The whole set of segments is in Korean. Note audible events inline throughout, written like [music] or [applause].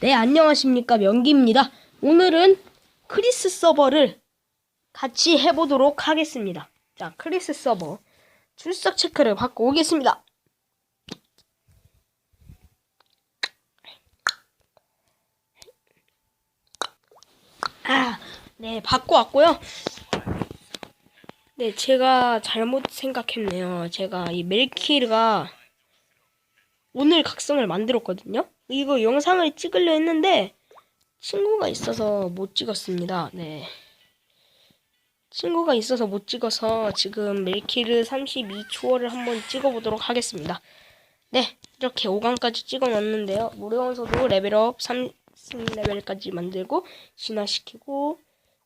네, 안녕하십니까. 명기입니다. 오늘은 크리스 서버를 같이 해보도록 하겠습니다. 자, 크리스 서버 출석 체크를 받고 오겠습니다. 아, 네, 받고 왔고요. 네, 제가 잘못 생각했네요. 제가 이 멜키르가 오늘 각성을 만들었거든요. 이거 영상을 찍으려 했는데 친구가 있어서 못 찍었습니다. 네. 친구가 있어서 못 찍어서 지금 멜키르 32초를 한번 찍어보도록 하겠습니다. 네, 이렇게 5강까지 찍어놨는데요. 무료원소도 레벨업 30레벨까지 만들고 진화시키고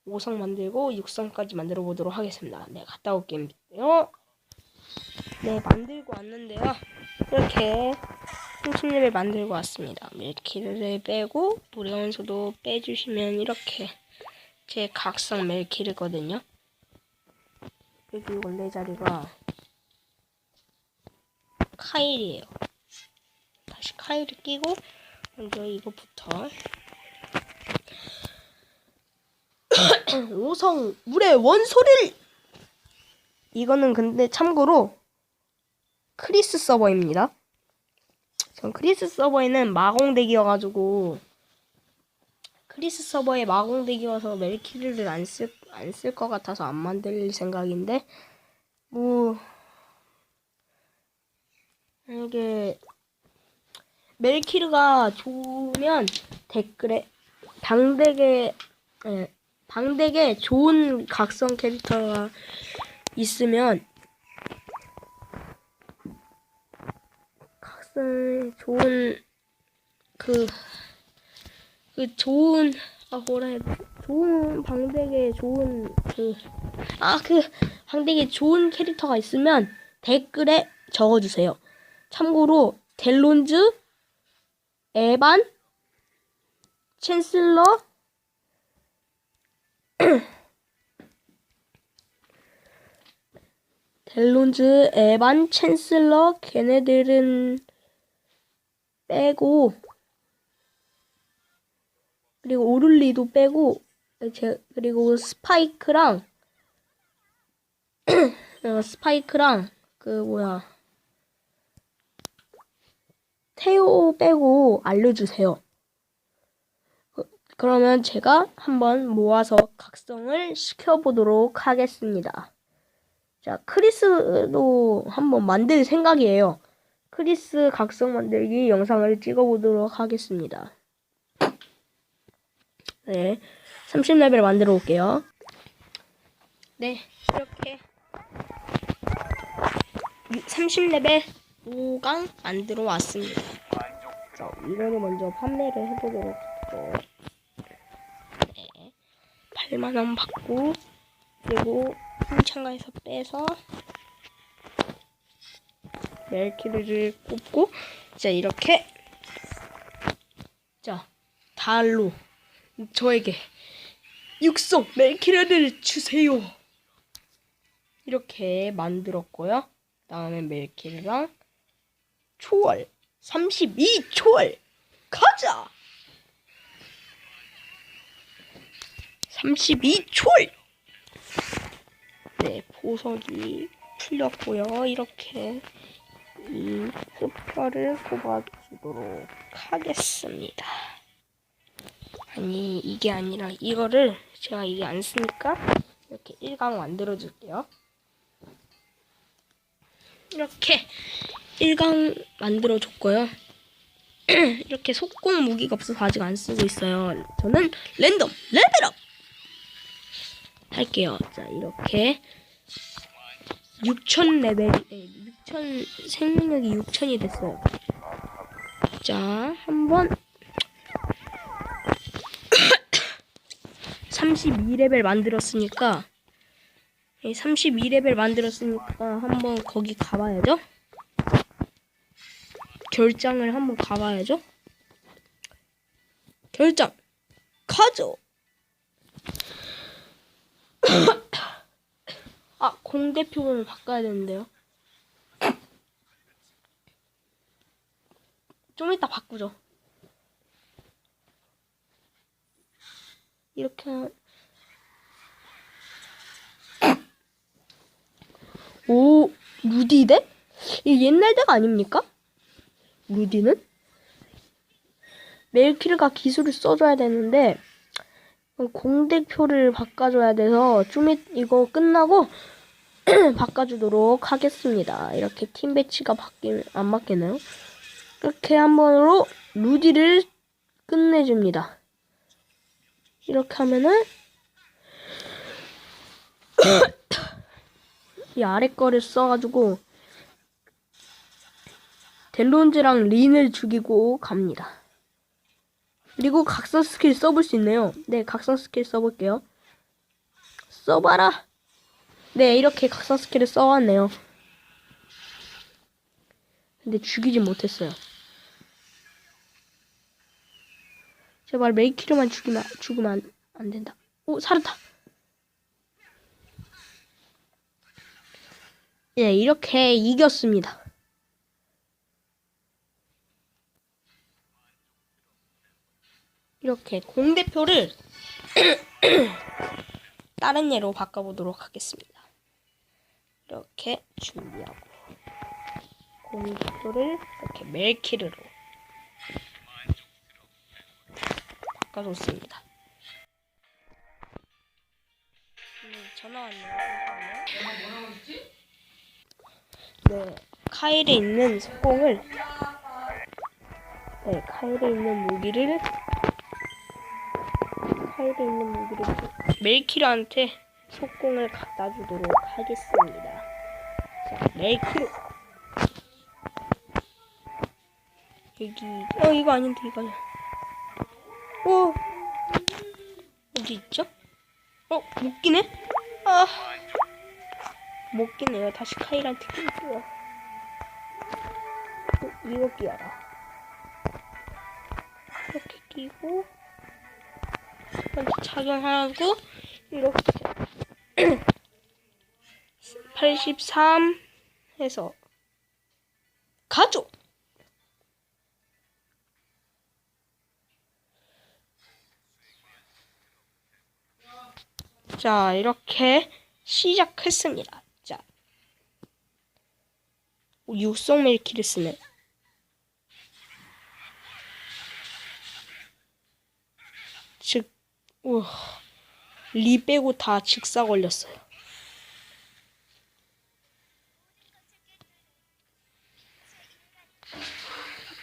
5성 만들고 6성까지 만들어 보도록 하겠습니다. 네, 갔다 올게요. 네, 만들고 왔는데요. 이렇게 30레벨 만들고 왔습니다. 멜키를 빼고 무료원소도 빼주시면 이렇게 제 각성 멜키르거든요. 여기 원래 자리가 카일이에요. 다시 카일을 끼고 먼저 이거부터 [coughs] 5성 물의 원소를 이거는 근데 참고로 크리스 서버입니다. 전 크리스 서버에는 마공덱이어가지고 크리스 서버에 마공덱이어서 멜키를 안 쓸 안 쓸 것 같아서 안 만들 생각인데 뭐 이게 멜키르가 좋으면 댓글에 방덱에 예, 방덱에 좋은 각성 캐릭터가 있으면 좋은 그, 그 좋은 아 뭐라 돼 좋은 방덱에 좋은 그 아 그 방덱에 좋은 캐릭터가 있으면 댓글에 적어주세요. 참고로 델론즈, 에반, 챈슬러, [clears throat] 델론즈, 에반, 챈슬러 걔네들은 빼고 그리고 오를리도 빼고 제 그리고 스파이크랑 [clears throat] 어, 스파이크랑 그 뭐야 테오 빼고 알려주세요. 그- 그러면 제가 한번 모아서 각성을 시켜보도록 하겠습니다. 자, 크리스도 한번 만들 생각이에요. 크리스 각성 만들기 영상을 찍어보도록 하겠습니다. 네, 30레벨 만들어 올게요. 네, 이렇게 30레벨 5강 만들어 왔습니다. 자, 이거를 먼저 판매를 해보도록 하죠. 네, 8만원 받고 그리고 힘창가에서 빼서 멜키를 꼽고 자 이렇게 자 달로 저에게 육성 멜키르를 주세요. 이렇게 만들었고요. 다음에 멜키르랑 초월 32초월 가자. 32초월. 네, 보석이 풀렸고요. 이렇게 이 스파를 뽑아주도록 하겠습니다. 아니 이게 아니라 이거를 제가 이게 안 쓰니까 이렇게 1강 만들어 줄게요. 이렇게 1강 만들어 줬고요. 이렇게 속공 무기가 없어서 아직 안 쓰고 있어요. 저는 랜덤 레벨업 할게요. 자 이렇게 6천 레벨이 6천 생명력이 6천이 됐어요. 자 한번 [coughs] 32레벨 만들었으니까 32레벨 만들었으니까 한번 거기 가봐야죠. 결장을 한번 가봐야죠. 결장 가죠. 아 공대표를 바꿔야 되는데요. 좀 이따 바꾸죠. 이렇게 하- 오 루디 덱? 이 옛날 덱 아닙니까? 루디는? 멜키르가 기술을 써줘야 되는데 공대표를 바꿔줘야 돼서 좀 이- 이거 끝나고 [clears throat] 바꿔주도록 하겠습니다. 이렇게 팀 배치가 바뀌 안 바뀌나요? 이렇게 한 번으로 루디를 끝내줍니다. 이렇게 하면은 [clears throat] 이 아래 거를 써가지고 델론즈랑 린을 죽이고 갑니다. 그리고 각성 스킬 써볼 수 있네요. 네, 각성 스킬 써볼게요. 써봐라. 네, 이렇게 각성 스킬을 써왔네요. 근데 죽이진 못했어요. 제발 메이키르만 죽이면 죽으면 안, 안 된다. 오 살았다. 예, 이렇게 이겼습니다. 이렇게 공대표를 [clears throat] 다른 예로 바꿔보도록 하겠습니다. 이렇게 준비하고 공대표를 이렇게 멜키르로 바꿔줬습니다. 음, 전화 왔네요. 네, 카일에 있는 속공을 네, 카일에 있는 무기를 카일에 있는 무기를 멜키르한테 속공을 갖다 주도록 하겠습니다. 자, 멜키르 여기 어 이거 아닌데 이거 아니야. 오 어디 있죠? 어, 못 끼네? 아, 못 끼네요. 다시 카일한테 끼고요. 어, 이거 끼워라. 이렇게 끼고, 먼저 착용하고, 이렇게. 83 해서, 가죠! 자, 이렇게 시작했습니다. 자, 오, 육성 멜키를 쓰네. 즉, 우와, 리 빼고 다 직사 걸렸어요.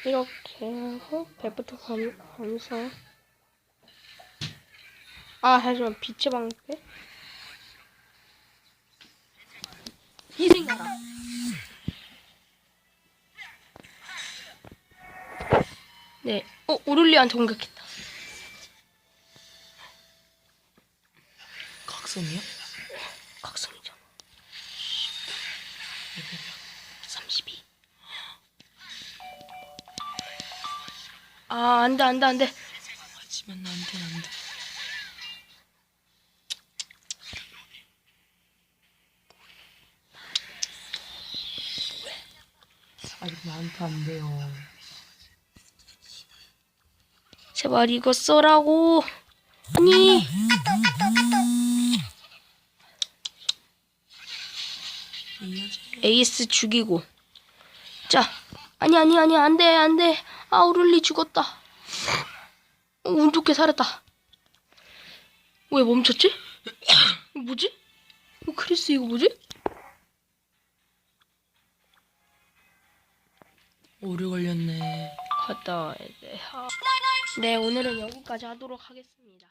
이렇게 하고 배부터 감, 감서 아 하지만 빛의 방패? 희생하라 네, 어 오를리한테 공격했다. 각성이요? 아, 안 돼, 안 돼, 안 돼. 하지만 안 돼 안 돼 아 이거 나한테 안 돼요 제발 이거 써라고. 아니. 에이스 죽이고. 자, 아니 아니 아니 안 돼, 안 돼. 아, 오를리 죽었다. 어, 운 좋게 살았다. 왜 멈췄지? 뭐지? 어, 크리스 이거 뭐지? 오래 걸렸네 갔다 와야 돼. 아. 네, 오늘은 여기까지 하도록 하겠습니다.